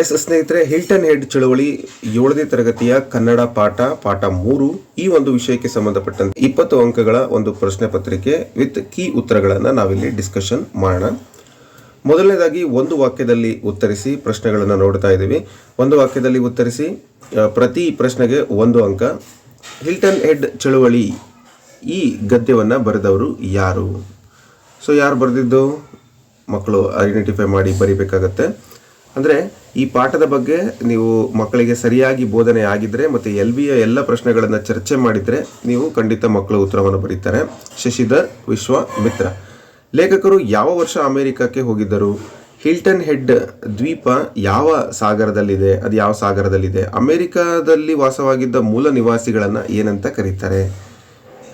S ಸ್ನೇಹಿತರೆ Hilton head ಚಳವಳಿ ಏಳನೇ ತರಗತಿಯ ಕನ್ನಡ ಪಾಠ ಪಾಠ ಮೂರು, ಈ ಒಂದು ವಿಷಯಕ್ಕೆ ಸಂಬಂಧಪಟ್ಟಂತೆ ಇಪ್ಪತ್ತು ಅಂಕಗಳ ಒಂದು ಪ್ರಶ್ನೆ ಪತ್ರಿಕೆ ವಿತ್ ಕೀ ಉತ್ತರಗಳನ್ನು ನಾವಿಲ್ಲಿ ಡಿಸ್ಕಷನ್ ಮಾಡೋಣ. ಮೊದಲನೇದಾಗಿ, ಒಂದು ವಾಕ್ಯದಲ್ಲಿ ಉತ್ತರಿಸಿ ಪ್ರಶ್ನೆಗಳನ್ನು ನೋಡ್ತಾ ಇದ್ದೀವಿ. ಒಂದು ವಾಕ್ಯದಲ್ಲಿ ಉತ್ತರಿಸಿ ಪ್ರತಿ ಪ್ರಶ್ನೆಗೆ ಒಂದು ಅಂಕ. ಹಿಲ್ಟನ್ ಹೆಡ್ ಚಳುವಳಿ ಈ ಗದ್ಯವನ್ನು ಬರೆದವರು ಯಾರು? ಸೊ ಯಾರು ಬರೆದಿದ್ದು? ಮಕ್ಕಳು ಐಡೆಂಟಿಫೈ ಮಾಡಿ ಬರಿಬೇಕಾಗತ್ತೆ. ಅಂದರೆ ಈ ಪಾಠದ ಬಗ್ಗೆ ನೀವು ಮಕ್ಕಳಿಗೆ ಸರಿಯಾಗಿ ಬೋಧನೆ ಆಗಿದ್ದರೆ ಮತ್ತು ಎಲ್ ಬಿಯ ಎಲ್ಲ ಪ್ರಶ್ನೆಗಳನ್ನು ಚರ್ಚೆ ಮಾಡಿದರೆ ನೀವು ಖಂಡಿತ ಮಕ್ಕಳು ಉತ್ತರವನ್ನು ಬರೀತಾರೆ. ಶಶಿಧರ್ ವಿಶ್ವಾಮಿತ್ರ ಲೇಖಕರು ಯಾವ ವರ್ಷ ಅಮೆರಿಕಕ್ಕೆ ಹೋಗಿದ್ದರು? ಹಿಲ್ಟನ್ ಹೆಡ್ ದ್ವೀಪ ಯಾವ ಸಾಗರದಲ್ಲಿದೆ? ಅದು ಯಾವ ಸಾಗರದಲ್ಲಿದೆ? ಅಮೆರಿಕದಲ್ಲಿ ವಾಸವಾಗಿದ್ದ ಮೂಲ ನಿವಾಸಿಗಳನ್ನು ಏನಂತ ಕರೀತಾರೆ?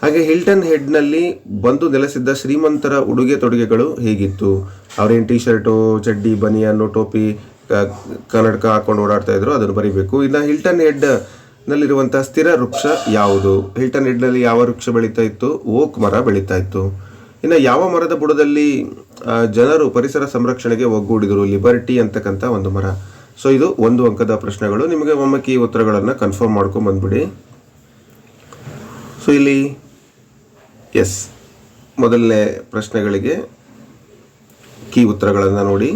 ಹಾಗೆ ಹಿಲ್ಟನ್ ಹೆಡ್ನಲ್ಲಿ ಬಂದು ನೆಲೆಸಿದ್ದ ಶ್ರೀಮಂತರ ಉಡುಗೆ ತೊಡುಗೆಗಳು ಹೇಗಿತ್ತು? ಅವರೇನು ಟೀ ಶರ್ಟು, ಚಡ್ಡಿ ಬನಿಯನ್ನು ಟೋಪಿ ಕನ್ನಡಕ ಹಾಕೊಂಡು ಓಡಾಡ್ತಾ ಇದ್ರು, ಅದನ್ನು ಬರಿಬೇಕು. ಇನ್ನು ಹಿಲ್ಟನ್ ಹೆಡ್ ನಲ್ಲಿರುವಂತಹ ಸ್ಥಿರ ವೃಕ್ಷ ಯಾವುದು? ಹಿಲ್ಟನ್ ಹೆಡ್ನಲ್ಲಿ ಯಾವ ವೃಕ್ಷ ಬೆಳೀತಾ ಇತ್ತು? ಓಕ್ ಮರ ಬೆಳೀತಾ ಇತ್ತು. ಇನ್ನು ಯಾವ ಮರದ ಬುಡದಲ್ಲಿ ಜನರು ಪರಿಸರ ಸಂರಕ್ಷಣೆಗೆ ಒಗ್ಗೂಡಿದರು? ಲಿಬರ್ಟಿ ಅಂತಕ್ಕಂಥ ಒಂದು ಮರ. ಸೊ ಇದು ಒಂದು ಅಂಕದ ಪ್ರಶ್ನೆಗಳು. ನಿಮಗೆ ಒಮ್ಮೆ ಈ ಉತ್ತರಗಳನ್ನು ಕನ್ಫರ್ಮ್ ಮಾಡ್ಕೊಂಡು ಬಂದ್ಬಿಡಿ. ಸೊ ಇಲ್ಲಿ ಎಸ್ ಮೊದಲನೇ ಪ್ರಶ್ನೆಗಳಿಗೆ ಕೀ ಉತ್ತರಗಳನ್ನು ನೋಡಿ.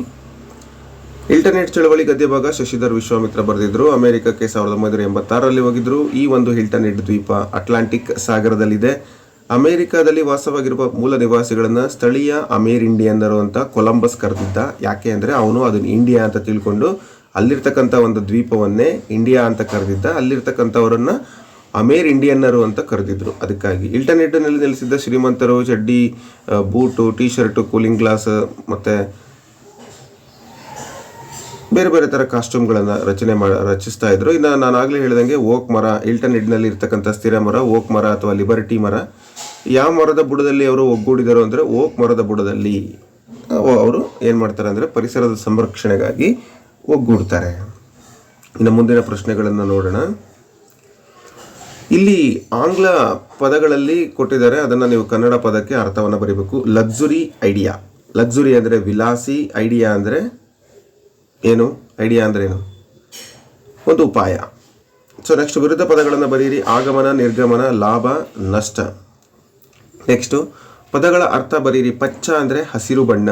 ಇಂಟರ್ನೆಟ್ ಚಳವಳಿ ಗದ್ಯ ಭಾಗ ಶಶಿಧರ್ ವಿಶ್ವಾಮಿತ್ರ ಬರೆದಿದ್ರು. ಅಮೆರಿಕಕ್ಕೆ ಸಾವಿರದ ಒಂಬೈನೂರ ಎಂಬತ್ತಾರರಲ್ಲಿ ಹೋಗಿದ್ರು. ಈ ಒಂದು ಹಿಲ್ಟನ್ ಹೆಡ್ ದ್ವೀಪ ಅಟ್ಲಾಂಟಿಕ್ ಸಾಗರದಲ್ಲಿದೆ. ಅಮೆರಿಕದಲ್ಲಿ ವಾಸವಾಗಿರುವ ಮೂಲ ನಿವಾಸಿಗಳನ್ನ ಸ್ಥಳೀಯ ಅಮೇರ್ ಇಂಡಿಯನ್ನರು ಅಂತ ಕೊಲಂಬಸ್ ಕರೆದಿದ್ದ. ಯಾಕೆ ಅಂದರೆ ಅವನು ಅದನ್ನ ಇಂಡಿಯಾ ಅಂತ ತಿಳ್ಕೊಂಡು ಅಲ್ಲಿರ್ತಕ್ಕಂಥ ಒಂದು ದ್ವೀಪವನ್ನೇ ಇಂಡಿಯಾ ಅಂತ ಕರೆದಿದ್ದ. ಅಲ್ಲಿರ್ತಕ್ಕಂಥವರನ್ನ ಅಮೇರ್ ಇಂಡಿಯನ್ನರು ಅಂತ ಕರೆದಿದ್ರು. ಅದಕ್ಕಾಗಿ ಇಂಟರ್ನೆಟ್ನಲ್ಲಿ ನೆಲೆಸಿದ್ದ ಶ್ರೀಮಂತರು, ಚಡ್ಡಿ boot T shirt cooling glass ಮತ್ತೆ ಬೇರೆ ಬೇರೆ ಥರ ಕಾಸ್ಟ್ಯೂಮ್ಗಳನ್ನು ರಚನೆ ಮಾ, ರಚಿಸ್ತಾ ಇದ್ರು. ಇನ್ನು ನಾನು ಆಗಲೇ ಹೇಳಿದಂಗೆ ಓಕ್ ಮರ ಇಲ್ಟನ್ ಹಿಡ್ನಲ್ಲಿ ಇರ್ತಕ್ಕಂಥ ಸ್ಥಿರ ಮರ, ಓಕ್ ಮರ ಅಥವಾ ಲಿಬರ್ಟಿ ಮರ, ಯಾವ ಮರದ ಬುಡದಲ್ಲಿ ಅವರು ಒಗ್ಗೂಡಿದರು ಅಂದರೆ ಓಕ್ ಮರದ ಬುಡದಲ್ಲಿ ಅವರು ಏನು ಮಾಡ್ತಾರೆ ಅಂದರೆ ಪರಿಸರದ ಸಂರಕ್ಷಣೆಗಾಗಿ ಒಗ್ಗೂಡ್ತಾರೆ. ಇನ್ನು ಮುಂದಿನ ಪ್ರಶ್ನೆಗಳನ್ನು ನೋಡೋಣ. ಇಲ್ಲಿ ಆಂಗ್ಲ ಪದಗಳಲ್ಲಿ ಕೊಟ್ಟಿದ್ದಾರೆ. ಅದನ್ನು ನೀವು ಕನ್ನಡ ಪದಕ್ಕೆ ಅರ್ಥವನ್ನು ಬರೀಬೇಕು. Luxury idea. ಲಕ್ಸುರಿ ಅಂದರೆ ವಿಲಾಸಿ, ಐಡಿಯಾ ಅಂದರೆ ಏನು? ಐಡಿಯಾ ಅಂದ್ರೆ ಏನು? ಒಂದು ಉಪಾಯ. ಸೊ ನೆಕ್ಸ್ಟ್ ವಿರುದ್ಧ ಪದಗಳನ್ನು ಬರೀರಿ ಆಗಮನ, ನಿರ್ಗಮನ, ಲಾಭ, ನಷ್ಟ. ನೆಕ್ಸ್ಟು ಪದಗಳ ಅರ್ಥ ಬರೀರಿ ಪಚ್ಚ ಅಂದರೆ ಹಸಿರು ಬಣ್ಣ,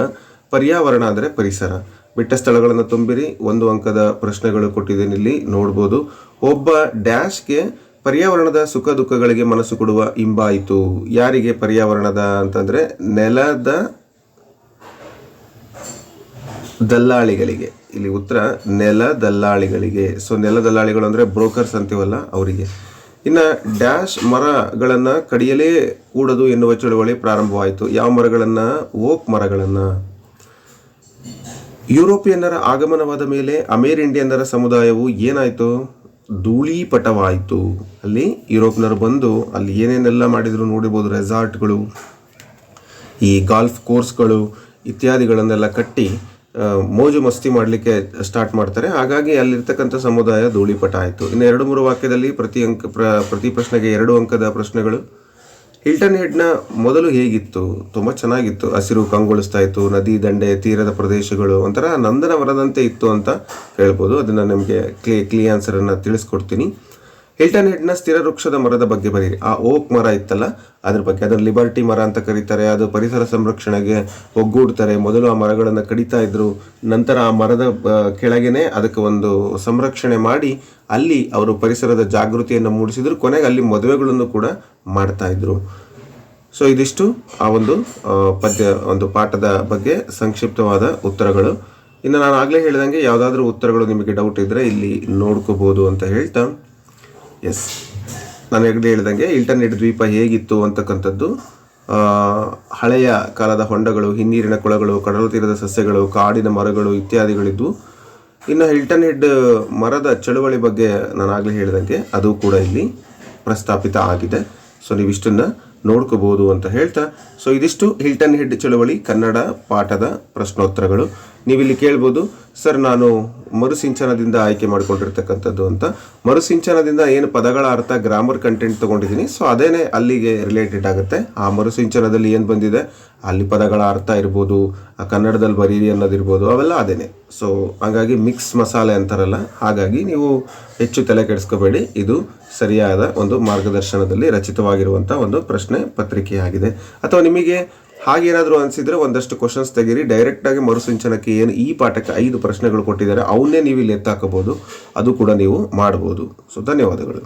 ಪರ್ಯಾವರಣ ಅಂದರೆ ಪರಿಸರ. ಬಿಟ್ಟ ಸ್ಥಳಗಳನ್ನು ತುಂಬಿರಿ. ಒಂದು ಅಂಕದ ಪ್ರಶ್ನೆಗಳು ಕೊಟ್ಟಿದ್ದೇನೆ ಇಲ್ಲಿ. ನೋಡ್ಬೋದು. ಒಬ್ಬ ಡ್ಯಾಶ್ಗೆ ಪರ್ಯಾವರಣದ ಸುಖ ದುಃಖಗಳಿಗೆ ಮನಸ್ಸು ಕೊಡುವ ಇಂಬಾಯಿತು. ಯಾರಿಗೆ ಪರ್ಯಾವರಣದ ಅಂತಂದ್ರೆ ನೆಲದ ದಲ್ಲಾಳಿಗಳಿಗೆ. ಇಲ್ಲಿ ಉತ್ತರ, ನೆಲ ದಲ್ಲಾಳಿಗಳಿಗೆ. ಸೊ ನೆಲ ದಲ್ಲಾಳಿಗಳು ಅಂದರೆ ಬ್ರೋಕರ್ಸ್ ಅಂತೀವಲ್ಲ ಅವರಿಗೆ. ಇನ್ನು ಡ್ಯಾಶ್ ಮರಗಳನ್ನು ಕಡಿಯಲೇ ಕೂಡದು ಎನ್ನುವ ಚಳುವಳಿ ಪ್ರಾರಂಭವಾಯಿತು. ಯಾವ ಮರಗಳನ್ನು? ಓಕ್ ಮರಗಳನ್ನು. ಯುರೋಪಿಯನ್ನರ ಆಗಮನವಾದ ಮೇಲೆ ಅಮೇರ್ ಇಂಡಿಯನ್ನರ ಸಮುದಾಯವು ಏನಾಯಿತು? ಧೂಳೀಪಟವಾಯಿತು. ಅಲ್ಲಿ ಯುರೋಪ್ನರು ಬಂದು ಅಲ್ಲಿ ಏನೇನೆಲ್ಲ ಮಾಡಿದ್ರು ನೋಡಿರ್ಬೋದು ರೆಸಾರ್ಟ್ಗಳು ಈ ಗಾಲ್ಫ್ ಕೋರ್ಸ್ಗಳು ಇತ್ಯಾದಿಗಳನ್ನೆಲ್ಲ ಕಟ್ಟಿ ಮೋಜು ಮಸ್ತಿ ಮಾಡಲಿಕ್ಕೆ ಸ್ಟಾರ್ಟ್ ಮಾಡ್ತಾರೆ. ಹಾಗಾಗಿ ಅಲ್ಲಿರ್ತಕ್ಕಂಥ ಸಮುದಾಯ ಧೂಳಿಪಟ ಆಯಿತು. ಇನ್ನು ಎರಡು ಮೂರು ವಾಕ್ಯದಲ್ಲಿ ಪ್ರತಿ ಅಂಕ, ಪ್ರ, ಪ್ರತಿ ಪ್ರಶ್ನೆಗೆ ಎರಡು ಅಂಕದ ಪ್ರಶ್ನೆಗಳು. ಹಿಲ್ಟನ್ ಹೆಡ್ನ ಮೊದಲು ಹೇಗಿತ್ತು? ತುಂಬ ಚೆನ್ನಾಗಿತ್ತು. ಹಸಿರು ಕಂಗೊಳಿಸ್ತಾ ಇತ್ತು. ನದಿ, ದಂಡೆ, ತೀರದ ಪ್ರದೇಶಗಳು ಒಂಥರ ನಂದನವನದಂತೆ ಇತ್ತು ಅಂತ ಹೇಳ್ಬೋದು ಅದನ್ನು ನಿಮಗೆ ಕ್ಲಿ, ಕ್ಲೀ ಆನ್ಸರನ್ನು ತಿಳಿಸ್ಕೊಡ್ತೀನಿ. ಹಿಲ್ಟನ್ ಹೆಡ್ನ ಸ್ಥಿರ ವೃಕ್ಷದ ಮರದ ಬಗ್ಗೆ ಬರೀರಿ. ಆ ಓಕ್ ಮರ ಇತ್ತಲ್ಲ, ಅದ್ರ ಬಗ್ಗೆ. ಅದನ್ನು ಲಿಬರ್ಟಿ ಮರ ಅಂತ ಕರೀತಾರೆ, ಅದು ಪರಿಸರ ಸಂರಕ್ಷಣೆಗೆ ಒಗ್ಗೂಡ್ತಾರೆ. ಮೊದಲು ಆ ಮರಗಳನ್ನು ಕಡಿತಾ ಇದ್ರು, ನಂತರ ಆ ಮರದ ಕೆಳಗೇನೆ ಅದಕ್ಕೆ ಒಂದು ಸಂರಕ್ಷಣೆ ಮಾಡಿ, ಅಲ್ಲಿ ಅವರು ಪರಿಸರದ ಜಾಗೃತಿಯನ್ನು ಮೂಡಿಸಿದ್ರು. ಕೊನೆಗೆ ಅಲ್ಲಿ ಮದುವೆಗಳನ್ನು ಕೂಡ ಮಾಡ್ತಾ ಇದ್ರು. ಸೊ ಇದಿಷ್ಟು ಆ ಒಂದು ಪದ್ಯ, ಒಂದು ಪಾಠದ ಬಗ್ಗೆ ಸಂಕ್ಷಿಪ್ತವಾದ ಉತ್ತರಗಳು. ಇನ್ನು ನಾನು ಆಗಲೇ ಹೇಳಿದಂಗೆ, ಯಾವುದಾದ್ರೂ ಉತ್ತರಗಳು ನಿಮಗೆ ಡೌಟ್ ಇದ್ದರೆ ಇಲ್ಲಿ ನೋಡ್ಕೋಬೋದು ಅಂತ ಹೇಳ್ತಾ ಎಸ್ ನಾನು ಹೆಗ್ಡೆ ಹೇಳ್ದಂಗೆ ಇಲ್ಟರ್ನೆಟ್ ದ್ವೀಪ ಹೇಗಿತ್ತು ಅಂತಕ್ಕಂಥದ್ದು ಹಳೆಯ ಕಾಲದ ಹೊಂಡಗಳು, ಹಿನ್ನೀರಿನ ಕೊಳಗಳು, ಕಡಲ ತೀರದ ಸಸ್ಯಗಳು, ಕಾಡಿನ ಮರಗಳು ಇತ್ಯಾದಿಗಳಿದ್ದು, ಇನ್ನು ಹಿಲ್ಟನ್ ಮರದ ಚಳುವಳಿ ಬಗ್ಗೆ ನಾನು ಆಗಲೇ ಹೇಳಿದಂಗೆ, ಅದು ಕೂಡ ಇಲ್ಲಿ ಪ್ರಸ್ತಾಪಿತ ಆಗಿದೆ. ಸೊ ನೀವು ಇಷ್ಟನ್ನು ನೋಡ್ಕೋಬೋದು ಅಂತ ಹೇಳ್ತಾ ಸೊ ಇದಿಷ್ಟು ಹಿಲ್ಟನ್ ಹೆಡ್ ಚಳವಳಿ, ಕನ್ನಡ ಪಾಠದ ಪ್ರಶ್ನೋತ್ತರಗಳು. ನೀವಿಲ್ಲಿ ಕೇಳ್ಬೋದು, ಸರ್, ನಾನು ಮರುಸಿಂಚನದಿಂದ ಆಯ್ಕೆ ಮಾಡಿಕೊಂಡಿರ್ತಕ್ಕಂಥದ್ದು ಅಂತ. ಮರುಸಿಂಚನದಿಂದ ಏನು ಪದಗಳ ಅರ್ಥ ಗ್ರಾಮರ್ ಕಂಟೆಂಟ್ ತೊಗೊಂಡಿದ್ದೀನಿ ಸೊ ಅದೇನೆ ಅಲ್ಲಿಗೆ ರಿಲೇಟೆಡ್ ಆಗುತ್ತೆ. ಆ ಮರುಸಿಂಚನದಲ್ಲಿ ಏನು ಬಂದಿದೆ? ಅಲ್ಲಿ ಪದಗಳ ಅರ್ಥ ಇರ್ಬೋದು, ಆ ಕನ್ನಡದಲ್ಲಿ ಬರೀರಿ ಅನ್ನೋದಿರ್ಬೋದು, ಅವೆಲ್ಲ ಅದೇನೆ. ಸೊ ಹಾಗಾಗಿ ಮಿಕ್ಸ್ ಮಸಾಲೆ ಅಂತಾರಲ್ಲ, ಹಾಗಾಗಿ ನೀವು ಹೆಚ್ಚು ತಲೆ ಕೆಡಿಸ್ಕೋಬೇಡಿ. ಇದು ಸರಿಯಾದ ಒಂದು ಮಾರ್ಗದರ್ಶನದಲ್ಲಿ ರಚಿತವಾಗಿರುವಂಥ ಒಂದು ಪ್ರಶ್ನೆ ಪತ್ರಿಕೆಯಾಗಿದೆ. ಅಥವಾ ನಿಮಗೆ ಹಾಗೇನಾದರೂ ಅನಿಸಿದರೆ ಒಂದಷ್ಟು ಕ್ವಶನ್ಸ್ ತೆಗೀರಿ. ಡೈರೆಕ್ಟಾಗಿ ಮರುಸಿಂಚನಕ್ಕೆ ಏನು ಈ ಪಾಠಕ್ಕೆ ಐದು ಪ್ರಶ್ನೆಗಳು ಕೊಟ್ಟಿದ್ದಾರೆ, ಅವನ್ನೇ ನೀವು ಇಲ್ಲಿ ಎತ್ತಾಕಬಹುದು ಅದು ಕೂಡ ನೀವು ಮಾಡ್ಬೋದು. ಸೊ ಧನ್ಯವಾದಗಳು.